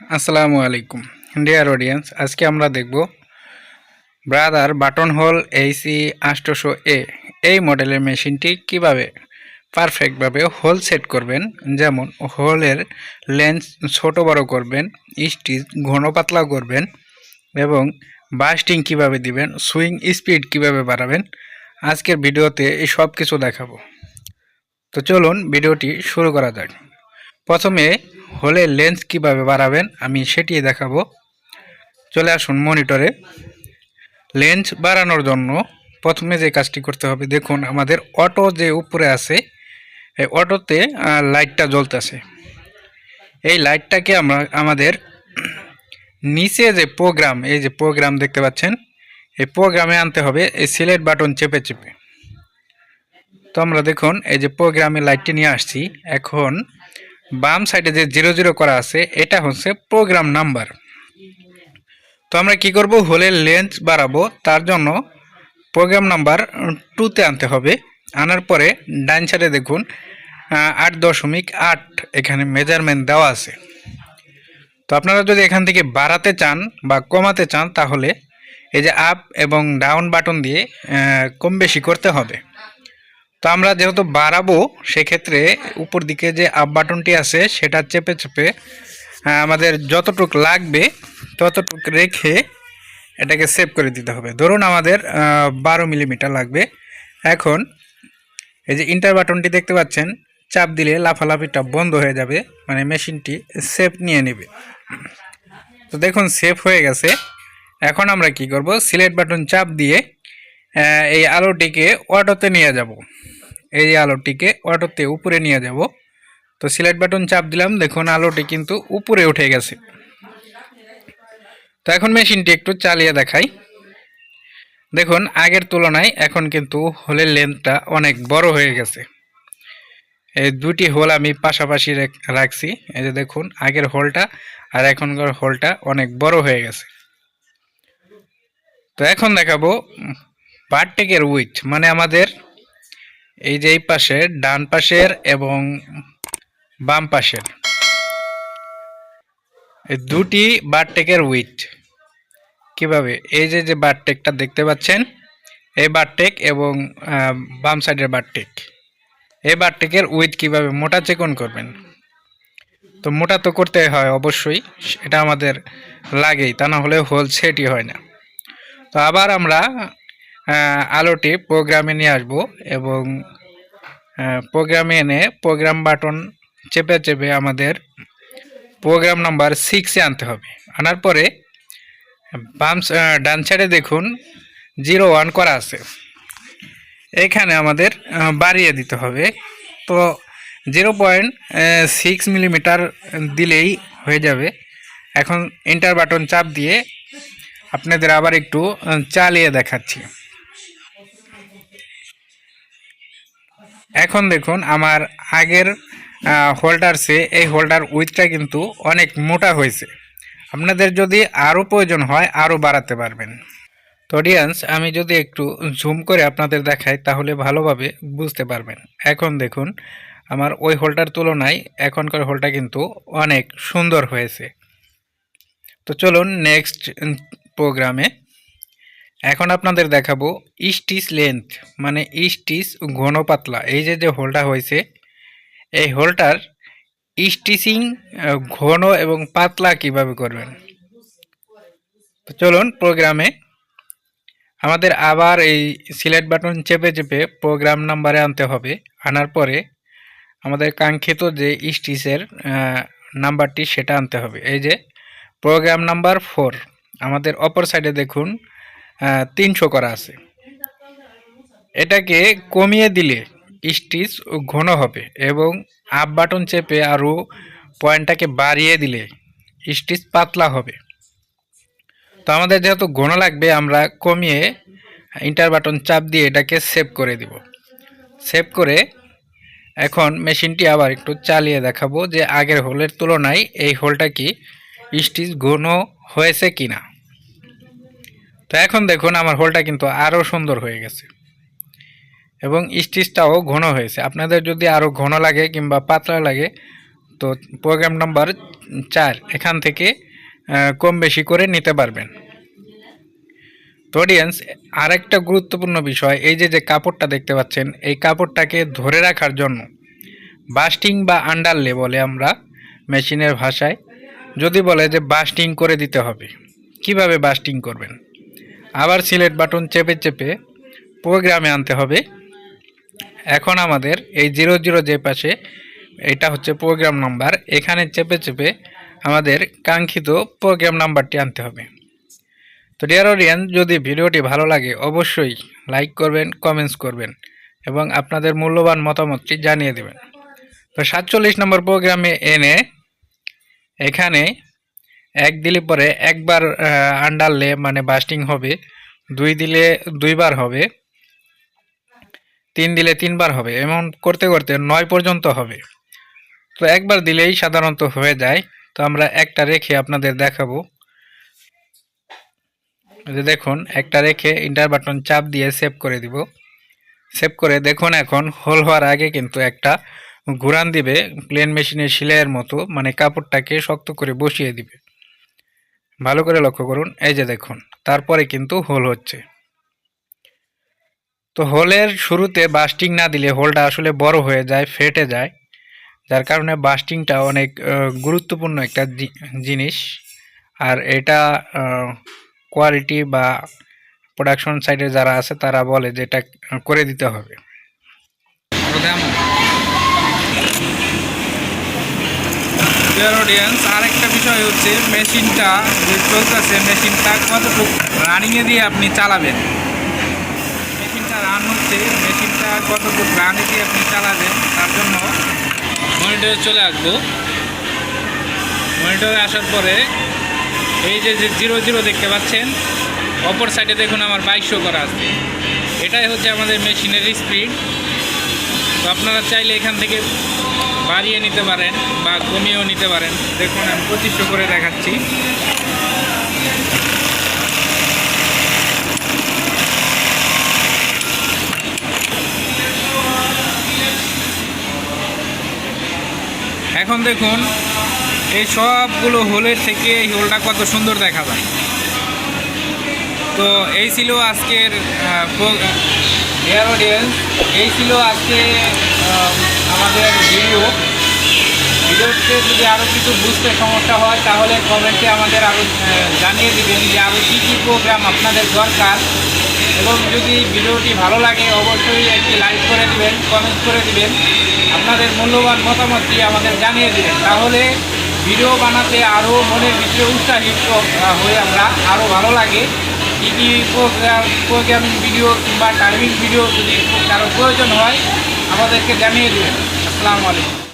আসসালামু আলাইকুম। Dear audience আজকে আমরা দেখব ব্রাদার বাটন হোল এইসি আষ্টশো এ। এই মডেলের মেশিনটি কীভাবে পারফেক্টভাবে হোল সেট করবেন? যেমন হোলের লেন্স ছোট বড় করবেন, স্টিচ ঘন পাতলা করবেন এবং বাস্টিং কীভাবে দিবেন, সুইং স্পিড কীভাবে বাড়াবেন, আজকের ভিডিওতে এই সব কিছু দেখাবো। তো চলুন ভিডিওটি শুরু করা যাক। প্রথমে হলে লেন্স কীভাবে বাড়াবেন, আমি সেটি দেখাবো। চলে আসুন মনিটরে লেন্স বাড়ানোর জন্য প্রথমে যে কাজটি করতে হবে, দেখুন আমাদের অটো যে উপরে আছে, এই অটোতে লাইটটা জ্বলতেছে। এই লাইটটাকে আমরা, আমাদের নিচে যে প্রোগ্রাম এই যে প্রোগ্রাম দেখতে পাচ্ছেন, এই প্রোগ্রামে আনতে হবে, এই সিলেক্ট বাটন চেপে চেপে। তো আমরা দেখুন, এই যে প্রোগ্রামে লাইটটি নিয়ে আসছি, এখন বাম সাইডে যে জিরো জিরো করা আছে, এটা হচ্ছে প্রোগ্রাম নাম্বার তো আমরা কি করব? হোলের লেন্থ বাড়াবো। তার জন্য প্রোগ্রাম নাম্বার টুতে আনতে হবে। আনার পরে ডান সাইডে দেখুন আট দশমিক আট এখানে মেজারমেন্ট দেওয়া আছে। তো আপনারা যদি এখান থেকে বাড়াতে চান বা কমাতে চান, তাহলে এই যে আপ এবং ডাউন বাটন দিয়ে কম বেশি করতে হবে। তো আমরা যেহেতু বাড়াবো, সেক্ষেত্রে উপর দিকে যে আপ বাটনটি আছে, সেটা চেপে চেপে আমাদের যতটুক লাগবে, ততটুক রেখে এটাকে সেভ করে দিতে হবে। ধরুন আমাদের বারো মিলিমিটার লাগবে। এখন এই যে ইন্টার বাটনটি দেখতে পাচ্ছেন, চাপ দিলে লাফালাফিটা বন্ধ হয়ে যাবে মানে মেশিনটি সেভ নিয়ে নেবে। তো দেখুন সেভ হয়ে গেছে। এখন আমরা কি করব? সিলেট বাটন চাপ দিয়ে এই আলোটিকে অটোতে নিয়ে যাব। এই আলোটিকে অটোতে উপরে নিয়ে যাব। তো সিলেক্ট বাটন চাপ দিলাম, দেখুন আলোটি কিন্তু উপরে উঠে গেছে। তো এখন মেশিনটি একটু চালিয়ে দেখাই। দেখুন, আগের তুলনায় এখন কিন্তু হোলের লেন্থটা অনেক বড় হয়ে গেছে। এই দুটি হোল আমি পাশাপাশি রেখ- রাখছি। এই যে দেখুন, আগের হোলটা আর এখনকার হোলটা অনেক বড় হয়ে গেছে। তো এখন দেখাবো বারটেকের উইথ মানে আমাদের এই যে এই পাশের ডান পাশের এবং বাম পাশের। এই দুটি বারটেকের উইথ কীভাবে? এই যে যে বারটেকটা দেখতে পাচ্ছেন, এই বারটেক এবং বাম সাইডের বারটেক এই বারটেকের উইথ কীভাবে? মোটা চেকন করবেন। তো মোটা তো করতে হয় অবশ্যই, এটা আমাদের লাগেই, তা না হলে হোল সেটই হয় না। তো আবার আমরা আলোটি প্রোগ্রামে নিয়ে আসব এবং প্রোগ্রামে এনে প্রোগ্রাম বাটন চেপে চেপে আমাদের প্রোগ্রাম নাম্বার সিক্সে আনতে হবে। আনার পরে বাম ডান সাইডে দেখুন জিরো ওয়ান করা আছে। এখানে আমাদের বাড়িয়ে দিতে হবে। তো জিরো পয়েন্ট সিক্স মিলিমিটার দিলেই হয়ে যাবে। এখন এন্টার বাটন চাপ দিয়ে আপনাদের আবার একটু চালিয়ে দেখাচ্ছি। এখন দেখুন, আমার আগের হোল্ডার সে, এই হোল্ডার উইথটা কিন্তু অনেক মোটা হয়েছে। আপনাদের যদি আরও প্রয়োজন হয়, আরও বাড়াতে পারবেন। তো অডিয়েন্স আমি যদি একটু জুম করে আপনাদের দেখাই, তাহলে ভালোভাবে বুঝতে পারবেন। এখন দেখুন, আমার ওই হোলটার তুলনায় এখনকার হোলটা কিন্তু অনেক সুন্দর হয়েছে। তো চলুন নেক্সট প্রোগ্রামে এখন আপনাদের দেখাবো স্টিচ লেন্থ মানে স্টিচ ঘন পাতলা এই যে যে হোলটা হয়েছে, এই হোলটার স্টিচিং ঘন এবং পাতলা কীভাবে করবেন? চলুন প্রোগ্রামে আমাদের আবার এই সিলেক্ট বাটন চেপে চেপে প্রোগ্রাম নাম্বারে আনতে হবে। আনার পরে আমাদের কাঙ্ক্ষিত যে স্টিচের নাম্বারটি সেটা আনতে হবে। এই যে প্রোগ্রাম নাম্বার ফোর আমাদের অপর সাইডে দেখুন তিনশো করা আছে। এটাকে কমিয়ে দিলে স্টিচ ঘন হবে এবং আপ বাটন চেপে আরও পয়েন্টটাকে বাড়িয়ে দিলে স্টিচ পাতলা হবে। তো আমাদের যেহেতু ঘন লাগবে, আমরা কমিয়ে ইন্টার বাটন চাপ দিয়ে এটাকে সেভ করে দিব। সেভ করে এখন মেশিনটি আবার একটু চালিয়ে দেখাবো যে আগের হোলের তুলনায় এই হোলটা কি স্টিচ ঘন হয়েছে কিনা। তো এখন দেখুন আমার হোলটা কিন্তু আরও সুন্দর হয়ে গেছে। এবং স্টিচটাও ঘন হয়েছে। আপনাদের যদি আরও ঘন লাগে কিংবা পাতলা লাগে, তো প্রোগ্রাম নাম্বার চার, এখান থেকে কম বেশি করে নিতে পারবেন। তো অডিয়েন্স আরেকটা গুরুত্বপূর্ণ বিষয়, এই যে যে কাপড়টা দেখতে পাচ্ছেন, এই কাপড়টাকে ধরে রাখার জন্য বাস্টিং বা আন্ডারলে বলে আমরা মেশিনের ভাষায়, যদি বলে যে বাস্টিং করে দিতে হবে। কীভাবে বাস্টিং করবেন? আবার সিলেট বাটন চেপে চেপে প্রোগ্রামে আনতে হবে। এখন আমাদের এই জিরো জিরো যে পাশে এটা হচ্ছে প্রোগ্রাম নাম্বার। এখানে চেপে চেপে আমাদের কাঙ্ক্ষিত প্রোগ্রাম নাম্বারটি আনতে হবে। তো ডিয়ার অডিয়েন্স, যদি ভিডিওটি ভালো লাগে অবশ্যই লাইক করবেন, কমেন্টস করবেন এবং আপনাদের মূল্যবান মতামতটি জানিয়ে দেবেন। তো সাতচল্লিশ নম্বর প্রোগ্রামে এনে এখানে এক দিলে পরে একবার আন্ডারলে মানে বাস্টিং হবে, দুই দিলে দুইবার হবে, তিন দিলে তিনবার হবে, এমন করতে করতে নয় পর্যন্ত হবে। তো একবার দিলেই সাধারণত হয়ে যায়। তো আমরা একটা রেখে আপনাদের দেখাবো। যে দেখুন, একটা রেখে ইন্টার বাটন চাপ দিয়ে সেভ করে দিব। সেভ করে দেখুন এখন হোল হওয়ার আগে কিন্তু একটা ঘুরান দিবে, প্লেন মেশিনের সেলাইয়ের মতো মানে কাপড়টাকে শক্ত করে বসিয়ে দিবে। ভালো করে লক্ষ্য করুন। এই যে দেখুন, তারপরে কিন্তু হোল হচ্ছে। তো হোলের শুরুতে বাস্টিং না দিলে হোলটা আসলে বড় হয়ে যায়, ফেটে যায়। যার কারণে বাস্টিংটা অনেক গুরুত্বপূর্ণ একটা জিনিস। আর এটা কোয়ালিটি বা প্রোডাকশন সাইডে যারা আছে তারা বলে যে এটা করে দিতে হবে। অডিয়েন্স আরেকটা বিষয় হচ্ছে, মেশিনটা যে চলতেছে, মেশিনটা কতটুকু রানিংয়ে দিয়ে আপনি চালাবেন। মেশিনটা রান হচ্ছে, মেশিনটা কতটুকু রানে দিয়ে আপনি চালাবেন। তার জন্য মনিটরে চলে আসব। মনিটরে আসার পরে এই যে যে জিরো জিরো দেখতে পাচ্ছেন, অপর সাইডে দেখুন আমার বাইশশো করা আছে। এটাই হচ্ছে আমাদের মেশিনের স্পিড তো আপনারা চাইলে এখান থেকে বাড়িয়ে নিতে পারেন বা কমিয়েও নিতে পারেন। দেখুন, আমি পঁচিশশো করে দেখাচ্ছি। এখন দেখুন, এই সবগুলো হোলের থেকে এই হোলটা কত সুন্দর দেখা যায়। তো এই ছিল আজকের এই ছিল আজকে আমাদের ভিডিও ভিডিওতে যদি আরও কিছু বুঝতে সমস্যা হয়, তাহলে কমেন্টে আমাদের আরও জানিয়ে দিবেন যে আরও কী কী প্রোগ্রাম আপনাদের দরকার। এবং যদি ভিডিওটি ভালো লাগে, অবশ্যই একটি লাইক করে দিবেন কমেন্ট করে দিবেন। আপনাদের মূল্যবান মতামতটি আমাদের জানিয়ে দিবেন। তাহলে ভিডিও বানাতে আরও মনের ভিতরে উৎসাহিত হয়ে আমরা। আরও ভালো লাগে। কী কী প্রোগ্রাম প্রোগ্রামিং ভিডিও কিংবা টাইমিং ভিডিও যদি কারও প্রয়োজন হয় আমাদেরকে জানিয়ে দেবেন। আসসালামু আলাইকুম।